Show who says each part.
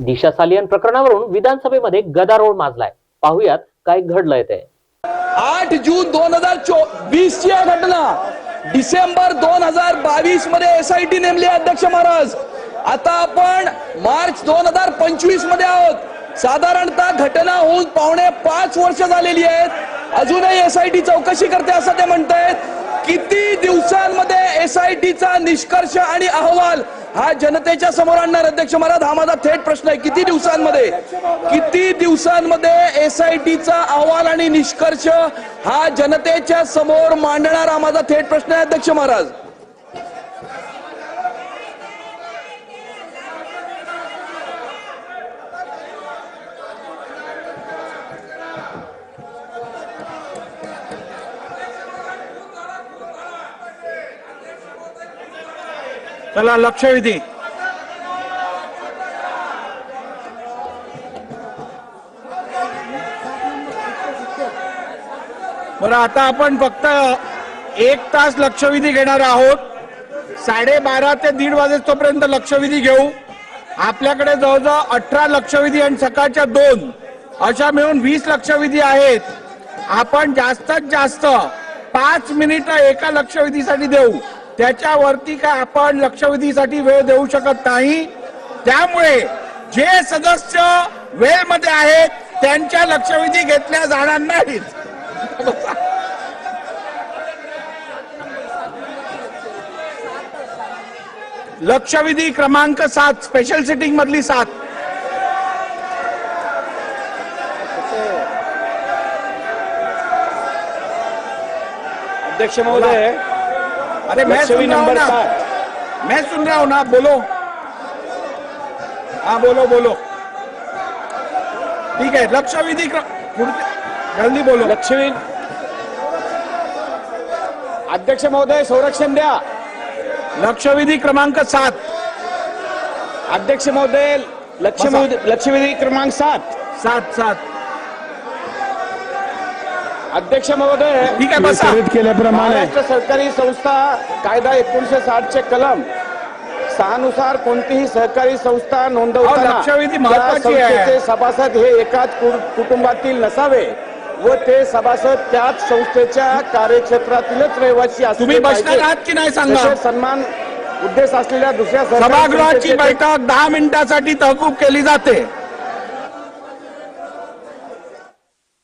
Speaker 1: दिशा सालियन प्रकरणावरून विधानसभेमध्ये गदारोळ माजलाय. पाहुयात काय घडलंय ते.
Speaker 2: आठ जून दोन हजार वीस ची घटना. डिसेंबर दोन हजार बावीसमध्ये एस आय टी नेमली अध्यक्ष महाराज. आता आपण मार्च दोन हजार पंचवीसमध्ये आहोत. साधारणतः घटना होऊन पावणे पाच वर्ष झालेली आहेत. अजूनही एस आय टी चौकशी करते असं ते म्हणतायत. किती दिवसांमध्ये एस आय टीचा निष्कर्ष आणि अहवाल हा जनतेच्या समोर आणणार अध्यक्ष महाराज हा माझा थेट प्रश्न आहे. किती दिवसांमध्ये? किती दिवसांमध्ये एस आय टीचा अहवाल आणि निष्कर्ष हा जनतेच्या समोर मांडणार हा माझा थेट प्रश्न आहे अध्यक्ष महाराज?
Speaker 3: चला लक्षवेधी बरं आता आपण फक्त एक तास लक्षवेधी घेणार आहोत. साडेबारा ते दीड वाजेपर्यंत लक्षवेधी घेऊ. आपल्याकडे जवळजवळ अठरा लक्षवेधी आणि सकाळच्या दोन अशा मिळून वीस लक्षवेधी आहेत. आपण जास्तीत जास्त पाच मिनिटं एका लक्षवेधीसाठी देऊ. त्याच्यावरती काय आपण लक्षवेधीसाठी वेळ देऊ शकत नाही. त्यामुळे जे सदस्य वेळमध्ये आहेत त्यांच्या लक्षवेधी घेतल्या जाणार नाहीत. लक्षवेधी क्रमांक सात स्पेशल सिटिंग मधली सात.
Speaker 2: अध्यक्ष महोदय
Speaker 3: अरे मैं सुन रहा हूँ
Speaker 2: नंबर
Speaker 3: ना। मैं सुन रहा हूँ ना बोलो। हाँ बोलो बोलो। ठीक है लक्ष्य विधि जल्दी बोलो।
Speaker 2: लक्ष्मी अध्यक्ष महोदय संरक्षण द्या
Speaker 3: लक्षवेधी क्रमांक सात।
Speaker 2: अध्यक्ष महोदय लक्ष्मी लक्षवेधी क्रमांक सात।
Speaker 3: सात सात।
Speaker 2: अध्यक्ष महोदय
Speaker 3: ठीक आहे बसा
Speaker 2: महाराष्ट्र सरकारी संस्था कायदा एकोणीशे साठ चे कलम सहा नुसार कोणतीही सहकारी संस्था
Speaker 3: अहो,
Speaker 2: नोंदवताना
Speaker 3: लक्षवेधी
Speaker 2: त्या
Speaker 3: महत्वाची आहे.
Speaker 2: संस्थेचे सभासद हे एकाच कु- कुटुंबातील नसावे व ते सभासद त्याच संस्थेच्या कार्यक्षेत्रातीलच रहिवासी असले
Speaker 3: तुम्ही बसणार
Speaker 2: पाहिजेत.
Speaker 3: आहात की नाही सांगा
Speaker 2: तसेच सन्मान उद्देश असलेल्या दुसऱ्या सहकारी
Speaker 3: सभागृहाची
Speaker 2: संस्थेचे-
Speaker 3: बैठक दहा मिनिटासाठी तहकूब केली जाते